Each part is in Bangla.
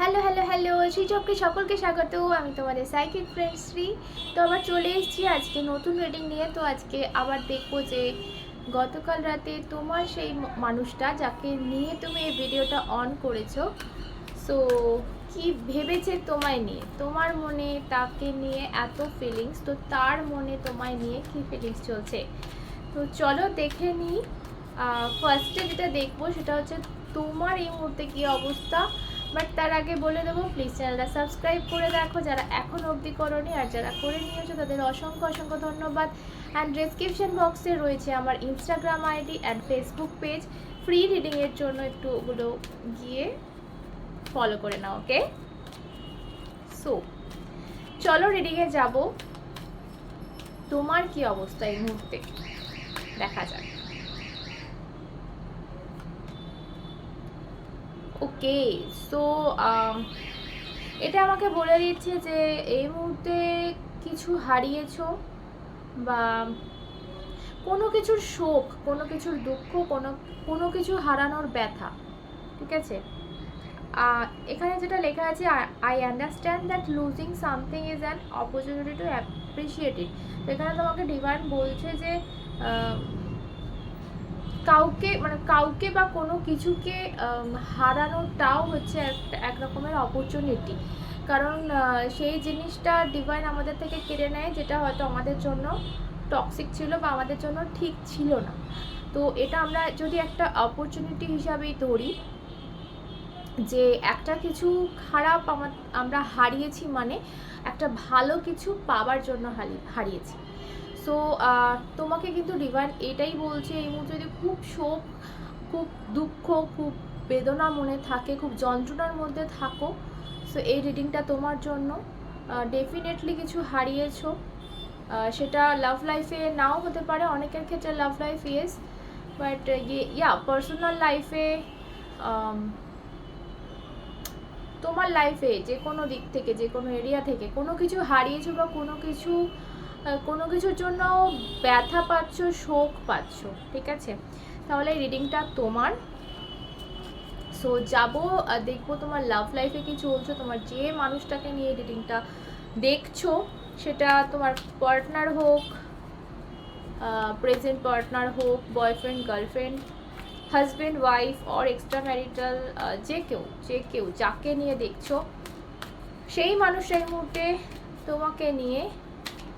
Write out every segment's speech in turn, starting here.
হ্যালো হ্যালো হ্যালো শ্রীচক্রে সকলকে স্বাগত। আমি তোমাদের সাইকিক ফ্রেন্ড শ্রী। তো আবার চলে এসেছি আজকে নতুন রেটিং নিয়ে। তো আজকে আবার দেখব যে গতকাল রাতে তোমার সেই মানুষটা যাকে নিয়ে তুমি এই ভিডিওটা অন করেছ সো কি ভেবেছে তোমায় নিয়ে? তোমার মনে তাকে নিয়ে এত ফিলিংস তো তার মনে তোমায় নিয়ে কি ফিলিংস চলছে? তো চলো দেখে নিই। ফার্স্টে যেটা দেখব সেটা হচ্ছে তোমার এই মুহূর্তে কী অবস্থা? বাট তার আগে বলে দেবো প্লিজ চ্যানেলটা সাবস্ক্রাইব করে রাখো যারা এখন অবধি করনি আর যারা করে নিয়েছো তাদের অসংখ্য অসংখ্য ধন্যবাদ। অ্যান্ড ডেসক্রিপশন বক্সে রয়েছে আমার Instagram ID and Facebook page free রিডিংয়ের জন্য একটু ওগুলো গিয়ে ফলো করে নাও ওকে সো চলো রিডিংয়ে যাব। তোমার কি অবস্থা এই মুহূর্তে? দেখা যাক। ওকে সো um, এটা আমাকে বলে দিচ্ছে যে এই মুহূর্তে কিছু হারিয়েছো বা কোনো কিছুর শোক কোনো কিছুর দুঃখ কোনো কোনো কিছু হারানোর ব্যথা ঠিক আছে? এখানে যেটা লেখা আছে I understand that losing something is an opportunity to appreciate it এখানে তোমাকে ডিভাইন বলছে যে কাউকে মানে কাউকে বা কোনো কিছুকে হারানোটাও হচ্ছে একটা এক রকমের অপরচুনিটি কারণ সেই জিনিসটা ডিভাইন আমাদের থেকে কেড়ে নেয়, যেটা হয়তো আমাদের জন্য টক্সিক ছিল বা আমাদের জন্য ঠিক ছিল না। তো এটা আমরা যদি একটা অপরচুনিটি হিসাবেই ধরি, যে একটা কিছু খারাপ আমার হারিয়েছি মানে একটা ভালো কিছু পাওয়ার জন্য হারি, হারিয়েছি। সো তোমাকে কিন্তু ডিভাইন এটাই বলছে, এই মুহূর্তে যদি খুব শোক, খুব দুঃখ, খুব বেদনা মনে থাকে, খুব যন্ত্রণার মধ্যে থাকো সো এই রিডিংটা তোমার জন্য। ডেফিনেটলি কিছু হারিয়েছো। সেটা লাভ লাইফে নাও হতে পারে, অনেকের ক্ষেত্রে love life yes but yeah personal লাইফে তোমার লাইফে যে কোনো দিক থেকে যে কোনো এরিয়া থেকে কোনো কিছু হারিয়েছো বা কোনো কিছু কোনো কিছুর জন্য ব্যথা পাচ্ছ, শোক পাচ্ছ, ঠিক আছে? তাহলে রিডিংটা তোমার। সো যাব দেখব তোমার লাভ লাইফে কি চলছে, তোমার যে মানুষটাকে নিয়ে রিডিংটা দেখছ, সেটা তোমার পার্টনার হোক প্রেজেন্ট পার্টনার হোক boyfriend girlfriend husband wife or extramarital যে কেউ যে কেউ, যাকে নিয়ে দেখছ, সেই মানুষ এই মুহূর্তে তোমাকে নিয়ে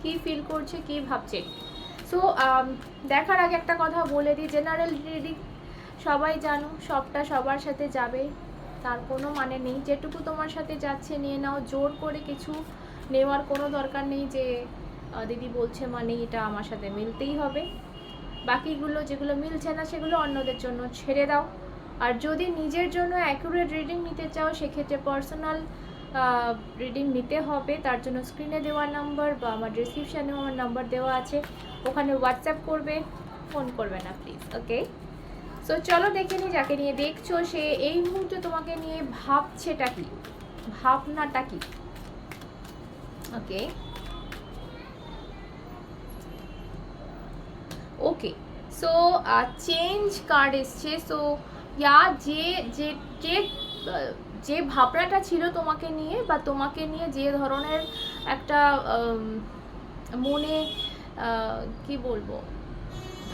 কি ফিল করছে, কি ভাবছে? সো দেখার আগে একটা কথা বলে দিই জেনারেল রিডিং সবাই জানো সবটা সবার সাথে যাবে, তার কোনো মানে নেই। যেটুকু তোমার সাথে যাচ্ছে, নিয়ে নাও। জোর করে কিছু নেওয়ার কোনো দরকার নেই যে দিদি বলছে মানে এটা আমার সাথে মিলতেই হবে। বাকিগুলো যেগুলো মিলছে না, সেগুলো অন্যদের জন্য ছেড়ে দাও। আর যদি নিজের জন্য অ্যাকুরেট রিডিং নিতে চাও, সেক্ষেত্রে পার্সোনাল রিডিং নিতে হবে। তার জন্য স্ক্রিনে দেওয়া নাম্বার বা আমার ডিসক্রিপশানেও আমার নাম্বার দেওয়া আছে। ওখানে হোয়াটসঅ্যাপ করবে ফোন করবে না প্লিজ ওকে সো চলো দেখে নিই, যাকে নিয়ে দেখছ সে এই মুহূর্তে তোমাকে নিয়ে ভাবছেটা কি? ভাবনাটা কি? Okay okay so change card এসছে। সো ইয়া যে যে যে যে ভাবনাটা ছিল তোমাকে নিয়ে বা তোমাকে নিয়ে যে ধরনের একটা মনে কি বলব,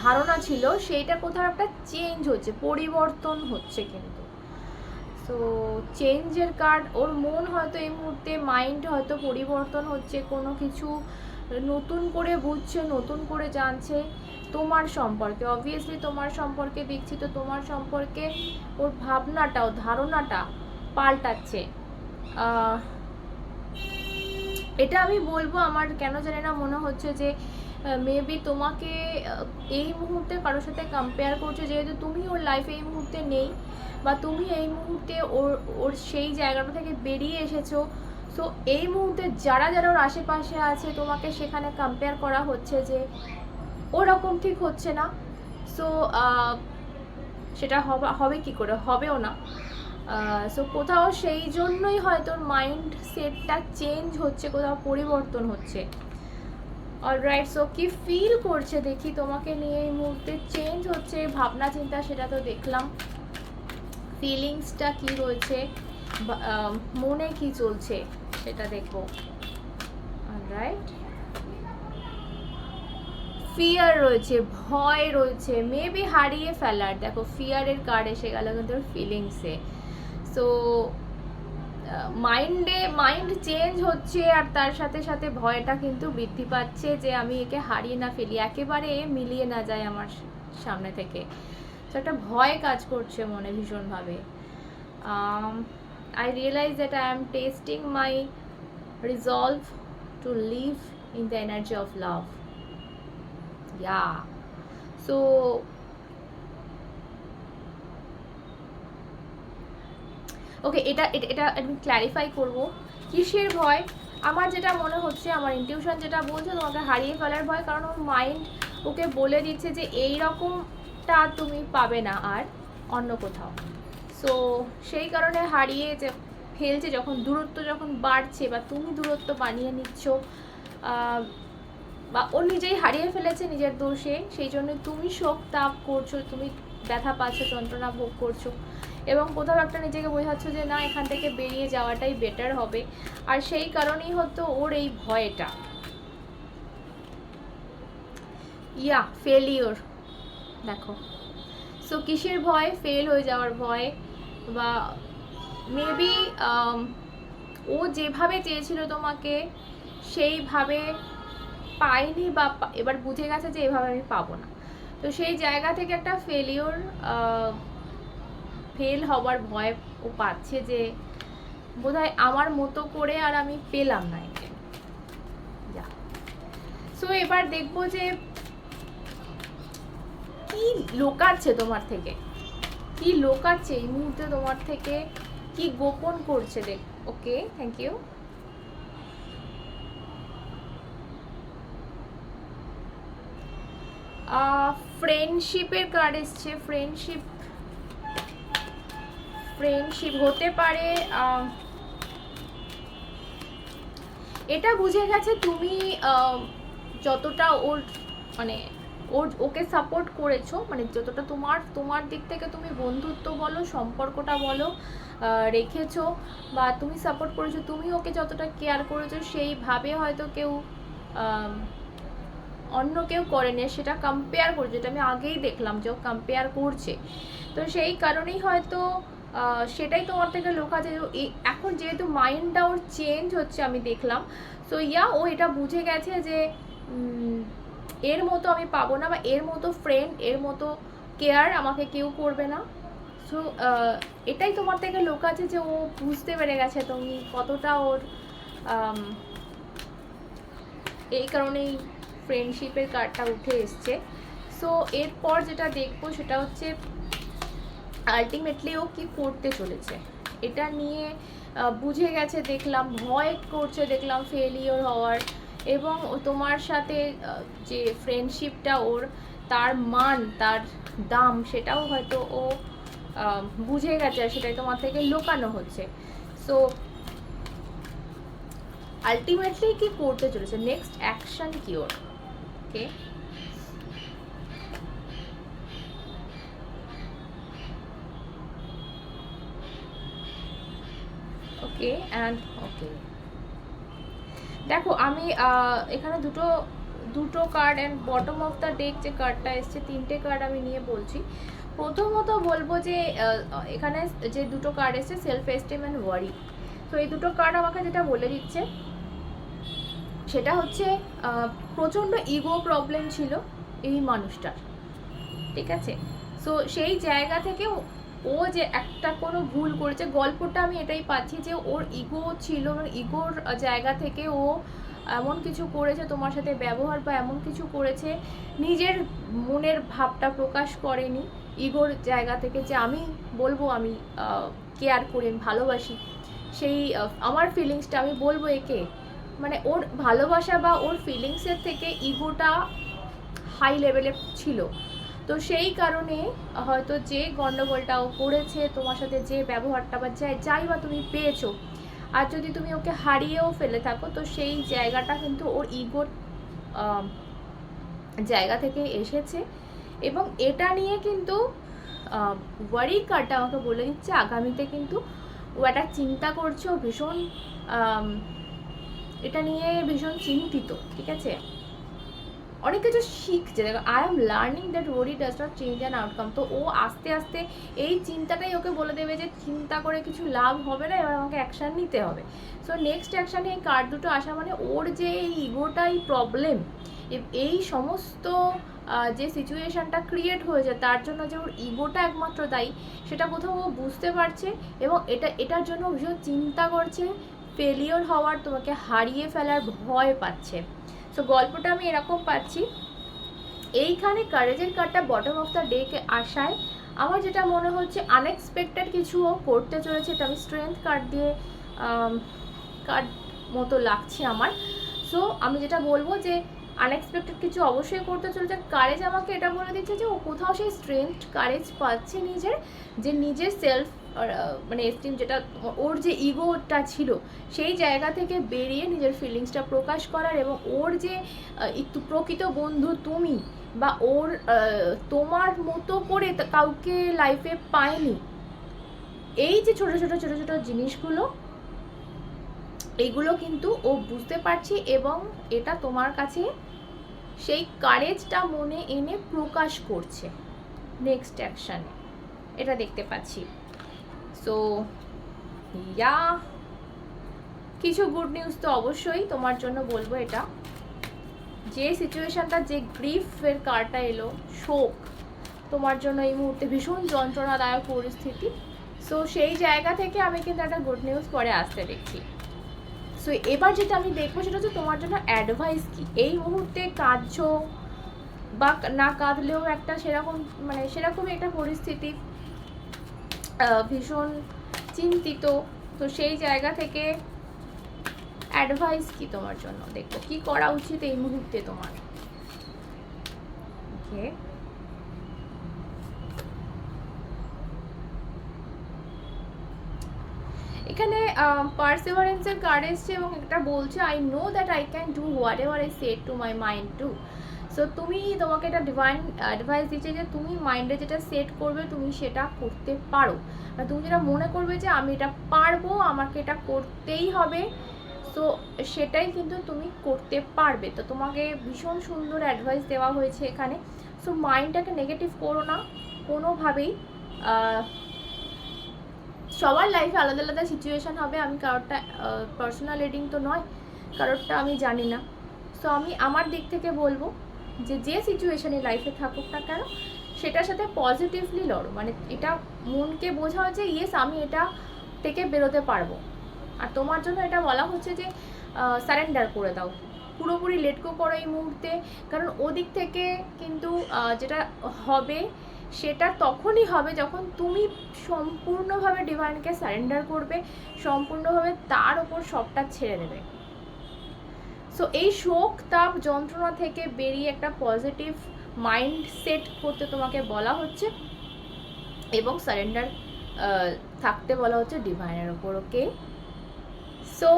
ধারণা ছিল, সেইটা কোথাও একটা চেঞ্জ হচ্ছে, পরিবর্তন হচ্ছে কিন্তু। সো চেঞ্জের কার্ড ওর মন হয়তো এই মুহূর্তে মাইন্ড হয়তো পরিবর্তন হচ্ছে, কোনো কিছু নতুন করে বুঝছে, নতুন করে জানছে তোমার সম্পর্কে। অবভিয়াসলি তোমার সম্পর্কে দেখছি, তো তোমার সম্পর্কে ওর ভাবনাটা ও ধারণাটা পাল্টাচ্ছে। এটা আমি বলব, আমার কেন জানি না মনে হচ্ছে যে মেবি তোমাকে এই মুহূর্তে কারোর সাথে কম্পেয়ার করছে, যেহেতু তুমি ওর লাইফে এই মুহূর্তে নেই, বা তুমি এই মুহূর্তে ওর ওর সেই জায়গাটা থেকে বেরিয়ে এসেছ। সো এই মুহূর্তে যারা যারা ওর আশেপাশে আছে, তোমাকে সেখানে কম্পেয়ার করা হচ্ছে যে, ওরকম ঠিক হচ্ছে না। সো সেটা হবে হবে কি করে? হবেও না। সো কোথাও সেই জন্যই হয়তো মাইন্ড সেটটা চেঞ্জ হচ্ছে, কোথাও পরিবর্তন হচ্ছে। অলরাইট সো কি ফিল করছে দেখি, তোমাকে নিয়ে এই মুহূর্তে চেঞ্জ হচ্ছে ভাবনা চিন্তা সেটা তো দেখলাম। ফিলিংসটা কি রয়েছে মনে কি চলছে সেটা দেখব। রাইট ফিয়ার রয়েছে, ভয় রয়েছে মেবি হারিয়ে ফেলার। দেখো ফিয়ারের কার্ড এসে গেল কিন্তু ফিলিংসে সো মাইন্ডে মাইন্ড চেঞ্জ হচ্ছে আর তার সাথে সাথে ভয়টা কিন্তু বৃদ্ধি পাচ্ছে যে আমি একে হারিয়ে না ফেলি, একেবারে মিলিয়ে না যায় আমার সামনে থেকে। তো একটা ভয় কাজ করছে মনে ভীষণভাবে। I realise that I am testing my resolve to live in the energy of love yeah so okay এটা, এটা- আমি ক্ল্যারিফাই করব। কিসের ভয়? আমার যেটা মনে হচ্ছে, আমার ইনটিউশন যেটা বলছে, তোমাকে হারিয়ে ফেলার ভয়, কারণ ওর মাইন্ড ওকে বলে দিচ্ছে যে এই রকমটা তুমি পাবে না আর অন্য কোথাও। সো সেই কারণে হারিয়ে যে, ফেলছে যখন দূরত্ব যখন বাড়ছে বা তুমি দূরত্ব বানিয়ে নিচ্ছ বা ও নিজেই হারিয়ে ফেলেছে নিজের দোষে, সেই জন্য তুমি শোক তাপ করছ, তুমি ব্যথা পাচ্ছ, যন্ত্রণা ভোগ করছ। এবং কোথাও একটা নিজেকে বোঝাচ্ছ যে, না, এখান থেকে বেরিয়ে যাওয়াটাই বেটার হবে। আর সেই কারণেই হতো ওর এই ভয়টা। ইয়া ফেলিওর দেখো। সো কিসের ভয়? ফেল হয়ে যাওয়ার ভয় বা মেবি ও যেভাবে চেয়েছিল তোমাকে, সেইভাবে পাইনি বা এবার বুঝে গেছে যে, এভাবে আমি পাবো না। তো সেই জায়গা থেকে একটা ফেলিওর ফেল হওয়ার ভয় ও পাচ্ছে যে বোধহয় আমার মতো করে আর আমি পেলাম না একে। সো এবার দেখব যে কি লোকাচ্ছে তোমার থেকে? কি লোকাচ্ছে এই মুহূর্তে তোমার থেকে? কি গোপন করছে দেখ ওকে থ্যাংক ইউ ফ্রেন্ডশিপের কার্ড এসছে ফ্রেন্ডশিপ ফ্রেন্ডশিপ হতে পারে এটা বুঝে গেছে তুমি যতটা ওর মানে ওর, ওকে সাপোর্ট করেছ মানে যতটা তোমার তোমার দিক থেকে তুমি বন্ধুত্ব বলো, সম্পর্কটা বলো রেখেছো বা তুমি সাপোর্ট করেছ, তুমি ওকে যতটা কেয়ার করেছ, সেইভাবে হয়তো কেউ অন্য কেউ করেনি সেটা কম্পেয়ার করছে যেটা আমি আগেই দেখলাম যে ও কম্পেয়ার করছে। তো সেই কারণেই হয়তো সেটাই তোমার থেকে লোকাচ্ছে যে এখন যেহেতু মাইন্ডটা ওর চেঞ্জ হচ্ছে আমি দেখলাম সো ইয়া ও এটা বুঝে গেছে যে এর মতো আমি পাবো না বা এর মতো ফ্রেন্ড এর মতো কেয়ার আমাকে কেউ করবে না। সো এটাই তোমার থেকে লোক আছে যে ও বুঝতে পেরে গেছে তুমি কতটা ওর এই কারণেই ফ্রেন্ডশিপের কার্ডটা উঠে এসছে। সো এরপর যেটা দেখব সেটা হচ্ছে আলটিমেটলি ও কি করতে চলেছে। এটা নিয়ে বুঝে গেছে, দেখলাম, ভয় করছে, দেখলাম ফেলিওর হওয়ার। এবং তোমার সাথে যে ফ্রেন্ডশিপটা ওর, তার মান, তার দাম, সেটাও হয়তো ও বুঝে গেছে আর সেটাই তোমার থেকে লুকানো হচ্ছে। সো আলটিমেটলি কি করতে চলেছে? নেক্সট অ্যাকশন কি ওর? ওকে। Okay and okay. দেখো আমি এখানে দুটো দুটো card and bottom of the deck যে কার্ডটা এসছে তিনটে কার্ড আমি নিয়ে বলছি। প্রথমত বলব যে এখানে যে দুটো কার্ড এসছে সেলফ এস্টিম অ্যান্ড ওয়ারি তো এই দুটো কার্ড আমাকে যেটা বলে দিচ্ছে সেটা হচ্ছে প্রচণ্ড ইগো প্রবলেম ছিল এই মানুষটার। ঠিক আছে? সো সেই জায়গা থেকে ও যে একটা কোনো ভুল করেছে, গল্পটা আমি এটাই পাচ্ছি যে ওর ইগো ছিল ইগোর জায়গা থেকে ও এমন কিছু করেছে, তোমার সাথে ব্যবহার বা এমন কিছু করেছে, নিজের মনের ভাবটা প্রকাশ করেনি ইগোর জায়গা থেকে যে আমি বলব, আমি কেয়ার করি ভালোবাসি। সেই আমার ফিলিংসটা আমি বলব একে। মানে ওর ভালোবাসা বা ওর ফিলিংসের থেকে ইগোটা হাই লেভেলে ছিল। তো সেই কারণে হয়তো যে গন্ডগোলটা ও করেছে, তোমার সাথে যে ব্যবহারটা বা যাই যাই বা তুমি পেয়েছ, আর যদি তুমি ওকে হারিয়েও ফেলে থাকো, তো সেই জায়গাটা কিন্তু ওর ইগোর জায়গা থেকে এসেছে। এবং এটা নিয়ে কিন্তু ওয়ারি কার্ডটা আমাকে বলে দিচ্ছে। আগামীতে কিন্তু ও একটা চিন্তা করছে, ভীষণ এটা নিয়ে ভীষণ চিন্তিত, ঠিক আছে? অনেক কিছু শিখছে। দেখো I am learning that worry does not change an outcome তো ও আস্তে আস্তে এই চিন্তাটাই ওকে বলে দেবে যে চিন্তা করে কিছু লাভ হবে না, এবার আমাকে অ্যাকশান নিতে হবে। সো নেক্সট অ্যাকশানে এই কার্ড দুটো আসা মানে ওর যে এই ইগোটাই প্রবলেম এই সমস্ত যে সিচুয়েশানটা ক্রিয়েট হয়েছে, তার জন্য যে ওর ইগোটা একমাত্র দায়ী, সেটা কোথাও ও বুঝতে পারছে এবং এটা, এটার জন্য ভীষণ চিন্তা করছে। ফেলিওর হওয়ার তোমাকে হারিয়ে ফেলার ভয় পাচ্ছে। সো গল্পটা আমি এরকম পাচ্ছি। এইখানে কারেজের কার্ডটা বটম অফ দ্য ডেকে আসায় আমার যেটা মনে হচ্ছে আনএক্সপেক্টেড কিছু ও করতে চলেছে। এটা আমি স্ট্রেংথ কার্ড দিয়ে কার্ড মতো লাগছে আমার। সো আমি যেটা বলব যে আনএক্সপেক্টেড কিছু অবশ্যই করতে চলেছে। কারেজ আমাকে এটা বলে দিচ্ছে যে, ও কোথাও সেই স্ট্রেংথ কারেজ পাচ্ছে নিজের, যে নিজের সেলফ মানে এস্টিম যেটা, ওর যে ইগোটা ছিল, সেই জায়গা থেকে বেরিয়ে নিজের ফিলিংসটা প্রকাশ করার এবং ওর যে প্রকৃত বন্ধু তুমি বা ওর তোমার মতো করে কাউকে লাইফে পায়নি, এই যে ছোট ছোট ছোট ছোট জিনিসগুলো, এইগুলো কিন্তু ও বুঝতে পারছি এবং এটা তোমার কাছে সেই কারেজটা মনে এনে প্রকাশ করছে। নেক্সট অ্যাকশানে এটা দেখতে পাচ্ছি। সো ইয়া কিছু গুড নিউজ তো অবশ্যই তোমার জন্য বলব এটা। যে সিচুয়েশনটা যে গ্রিফের কারটা এলো, শোক, তোমার জন্য এই মুহূর্তে ভীষণ যন্ত্রণাদায়ক পরিস্থিতি। সো সেই জায়গা থেকে আমি কিন্তু একটা গুড নিউজ পরে আসতে দেখছি। সো এবার যেটা আমি দেখব সেটা হচ্ছে তোমার জন্য অ্যাডভাইস কি? এই মুহূর্তে কাঁদছো বা না কাঁদলেও একটা সেরকম মানে সেরকমই একটা পরিস্থিতি ভীষণ চিন্তিত। তো সেই জায়গা থেকে অ্যাডভাইস কি তোমার জন্য? দেখো, কি করা উচিত এই মুহূর্তে তোমার? ওকে এখানে পার্সিভারেন্সের কার্ড এসছে এবং একটা বলছে I know that I can do whatever I set to my mind to so তুমি তোমাকে এটা ডিভাইন অ্যাডভাইস দিচ্ছে যে তুমি মাইন্ডে যেটা সেট করবে তুমি সেটা করতে পারো। আর তুমি যেটা মনে করবে যে আমি এটা পারব, আমাকে এটা করতেই হবে সো সেটাই কিন্তু তুমি করতে পারবে। তো তোমাকে ভীষণ সুন্দর অ্যাডভাইস দেওয়া হয়েছে এখানে। সো মাইন্ডটাকে নেগেটিভ করো না। কোনোভাবেই সবার লাইফে আলাদা আলাদা সিচুয়েশান হবে। আমি কারোরটা পার্সোনাল রিডিং তো নয়, কারোরটা আমি জানি না। সো আমি আমার দিক থেকে বলব যে যে সিচুয়েশানে লাইফে থাকুক না কেন, সেটার সাথে পজিটিভলি লড়ো। মানে এটা মনকে বোঝাও যে ইয়েস আমি এটা থেকে বেরোতে পারব। আর তোমার জন্য এটা বলা হচ্ছে যে সারেন্ডার করে দাও। পুরোপুরি লেটকো করো এই মুহূর্তে। কারণ ওদিক থেকে কিন্তু যেটা হবে, সেটা তখনই হবে যখন তুমি সম্পূর্ণভাবে ডিভাইনকে সারেন্ডার করবে, সম্পূর্ণভাবে তার ওপর সবটা ছেড়ে দেবে। সো এই শোক, তাপ, যন্ত্রণা থেকে বেরিয়ে একটা পজিটিভ মাইন্ড সেট করতে তোমাকে বলা হচ্ছে এবং সারেন্ডার থাকতে বলা হচ্ছে ডিভাইনের ওপর ওকে সো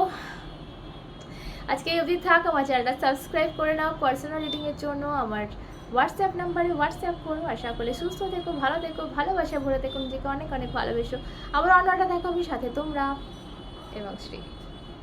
আজকে অবধি থাক, আমার চ্যানেলটা সাবস্ক্রাইব করে নাও পার্সোনাল রিডিংয়ের জন্য, আমার হোয়াটসঅ্যাপ নাম্বারে হোয়াটসঅ্যাপ করো। আশা করলে সুস্থ থেকো, ভালো থেকো, ভালোবাসা ভরে থেকো, নিজেকে অনেক অনেক ভালোবেসো। আবার অন্যটা দেখো আমি সাথে তোমরা এবং শ্রী।